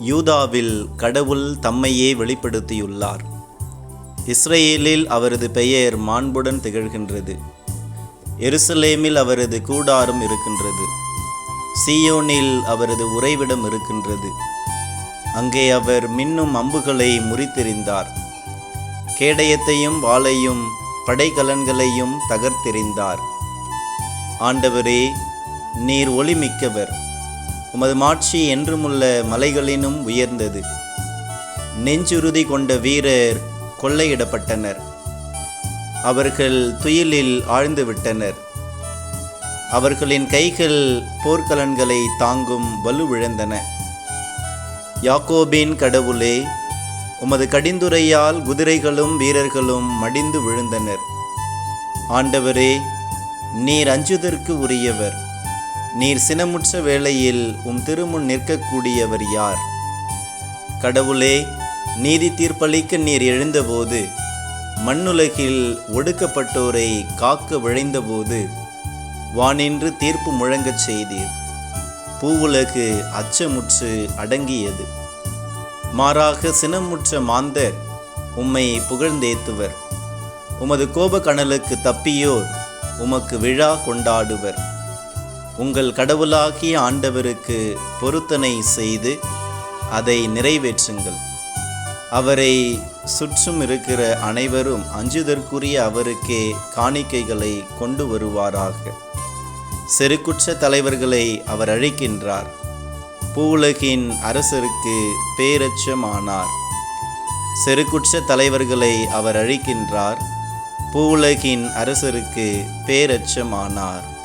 யூதாவில் கடவுள் தம்மையே வெளிப்படுத்தியுள்ளார். இஸ்ரேலில் அவரது பெயர் மாண்புடன் திகழ்கின்றது. எருசலேமில் அவரது கூடாரம் இருக்கின்றது. சீயோனில் அவரது உறைவிடம் இருக்கின்றது. அங்கே அவர் மின்னும் அம்புகளை முறித்தெறிந்தார். கேடயத்தையும் வாளையும் படைக்கலன்களையும் தகர்த்தெறிந்தார். ஆண்டவரே நீர் ஒளிமிக்கவர். உமது மாட்சி என்றுமுள்ள மலைகளினும் உயர்ந்தது. நெஞ்சுறுதி கொண்ட வீரர் கொள்ளையிடப்பட்டனர். அவர்கள் துயிலில் ஆழ்ந்து விட்டனர் அவர்களின் கைகள் போர்க்கலன்களை தாங்கும் வலுவிழந்தன யாக்கோபின் கடவுளே உமது கடிந்துரையால் குதிரைகளும் வீரர்களும் மடிந்து விழுந்தனர். ஆண்டவரே நீர் அஞ்சுதற்கு உரியவர். நீர் சினமுற்ற வேளையில் உம் திருமுன் நிற்கக்கூடியவர் யார்? கடவுளே நீதி தீர்ப்பளிக்க நீர் எழுந்தபோது மண்ணுலகில் ஒடுக்கப்பட்டோரை காக்க விழைந்தபோது வானின்று தீர்ப்பு முழங்கச் செய்தீர். பூவுலகு அச்சமுற்று அடங்கியது. மாறாக சினமுற்ற மாந்தர் உம்மை புகழ்ந்தேத்துவர். உமது கோப கனலுக்கு தப்பியோர் உமக்கு விழா கொண்டாடுவர். உங்கள் கடவுளாகிய ஆண்டவருக்கு பொருத்தனை செய்து அதை நிறைவேற்றுங்கள். அவரை சுற்றும் இருக்கிற அனைவரும் அஞ்சுதற்குரிய அவருக்கே காணிக்கைகளை கொண்டு வருவாராக. செருக்குற்ற தலைவர்களை அவர் அழிக்கின்றார். பூவுலகின் அரசருக்கு பேரச்சமானார். செருக்குற்ற தலைவர்களை அவர் அழிக்கின்றார். பூவுலகின் அரசருக்கு பேரச்சமானார்.